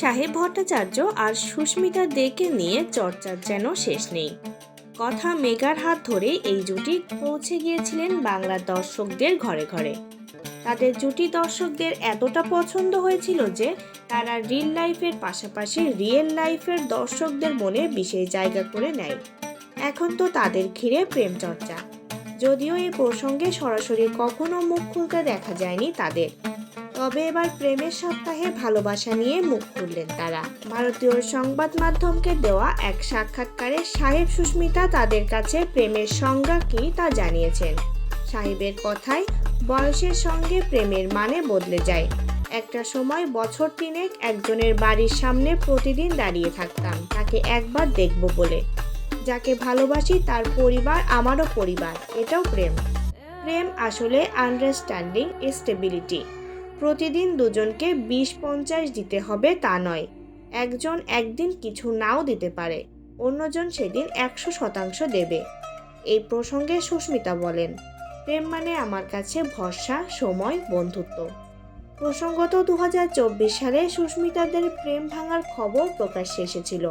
সাহেব ভট্টাচার্য আর সুস্মিতা দেকে নিয়ে চর্চার যেন শেষ নেই। কথা মেগার হাত ধরে এই জুটি পৌঁছে গিয়েছিলেন বাংলার দর্শকদের ঘরে ঘরে। তাদের জুটি দর্শকদের এতটা পছন্দ হয়েছিল যে, তারা রিল লাইফের পাশাপাশি রিয়েল লাইফের দর্শকদের মনে বিশেষ জায়গা করে নেয়। এখন তো তাদের ঘিরে প্রেম চর্চা যদিও এই প্রসঙ্গে সরাসরি কখনো মুখ খুলতে দেখা যায়নি তাদের। তবে এবার প্রেমের সপ্তাহে ভালোবাসা নিয়ে মুখ খুললেন তারা। ভারতীয় সংবাদ মাধ্যমকে দেওয়া এক সাক্ষাৎকারে সাহেব সুস্মিতা তাদের কাছে প্রেমের সংজ্ঞা কী তা জানিয়েছেন। সাহেবের কথায়, বয়সের সঙ্গে প্রেমের মানে বদলে যায়। একটা সময় বছর তিনেক একজনের বাড়ির সামনে প্রতিদিন দাঁড়িয়ে থাকতাম, তাকে একবার দেখব বলে। যাকে ভালোবাসি তার পরিবার আমারও পরিবার, এটাও প্রেম। প্রেম আসলে আন্ডারস্ট্যান্ডিং স্টেবিলিটি প্রতিদিন দুজনকে বিশ পঞ্চাশ দিতে হবে তা নয়। একজন একদিন কিছু নাও দিতে পারে, অন্যজন সেদিন একশো শতাংশ দেবে। এই প্রসঙ্গে সুস্মিতা বলেন, প্রেম মানে আমার কাছে ভরসা, সময়, বন্ধুত্ব। প্রসঙ্গত দু হাজার চব্বিশ সালে সুস্মিতাদের প্রেম ভাঙার খবর প্রকাশ্যে এসেছিল।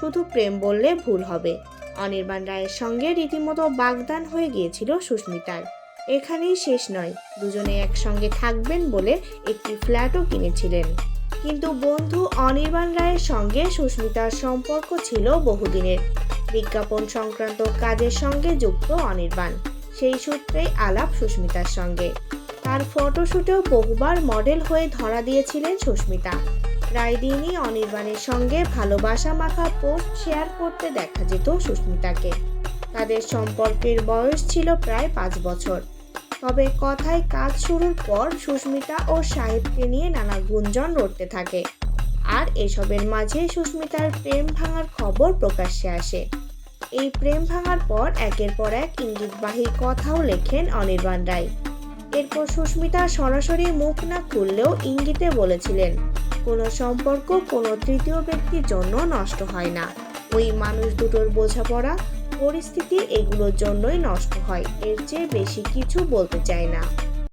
শুধু প্রেম বললে ভুল হবে। অনির্বাণ রায়ের সঙ্গে রীতিমতো বাগদান হয়ে গিয়েছিল সুস্মিতার। এখানেই শেষ নয়। দুজনে একসঙ্গে থাকবেন বলে একটি ফ্ল্যাটও কিনেছিলেন। কিন্তু বন্ধু অনির্বাণ রায়ের সঙ্গে সুস্মিতার সম্পর্ক ছিল বহুদিনের। বিজ্ঞাপন সংক্রান্ত কাজের সঙ্গে যুক্ত অনির্বাণ। সেই সূত্রেই আলাপ সুস্মিতার সঙ্গে। তার ফটোশুটেও বহুবার মডেল হয়ে ধরা দিয়েছিলেন সুস্মিতা। প্রায় দিনই অনির্বাণের সঙ্গে ভালোবাসা মাখা পোস্ট শেয়ার করতে দেখা যেত সুস্মিতাকে। তাদের সম্পর্কের বয়স ছিল প্রায় পাঁচ বছর। তবে কথায় কাজ শুরুর পর সুস্মিতা ও সাহেবকে নিয়ে নানা গুঞ্জন রটতে থাকে। আর এসবের মাঝে সুস্মিতার প্রেম ভাঙার খবর প্রকাশ্যে আসে। এই প্রেম ভাঙার পর একের পর এক ইঙ্গিতবাহী কথাও লেখেন অনির্বাণ রায়। এরপর সুস্মিতা সরাসরি মুখ না খুললেও ইঙ্গিতে বলেছিলেন, কোনো সম্পর্ক কোনো তৃতীয় ব্যক্তির জন্য নষ্ট হয় না। ওই মানুষ দুটোর বোঝাপড়া পরিস্থিতি এগুলোর জন্যই নষ্ট হয়। এর চেয়ে বেশি কিছু বলতে চাই না।